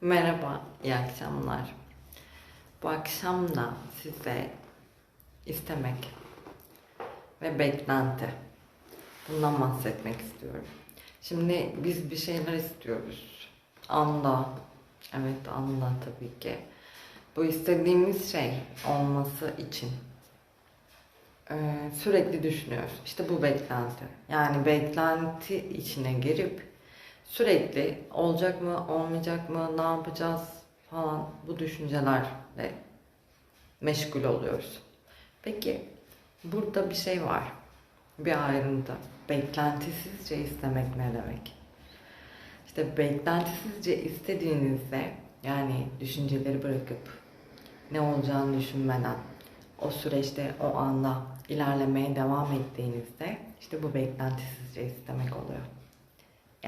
Merhaba, iyi akşamlar. Bu akşam da size istemek ve beklenti. Bundan bahsetmek istiyorum. Şimdi biz bir şeyler istiyoruz. Anda, evet anda tabii ki. Bu istediğimiz şey olması için ee, sürekli düşünüyoruz. İşte bu beklenti. Yani beklenti içine girip sürekli olacak mı, olmayacak mı, ne yapacağız falan bu düşüncelerle meşgul oluyoruz. Peki burada bir şey var. Bir ayrıntı. Beklentisizce istemek ne demek? İşte beklentisizce istediğinizde yani düşünceleri bırakıp ne olacağını düşünmeden o süreçte o anda ilerlemeye devam ettiğinizde işte bu beklentisizce istemek oluyor.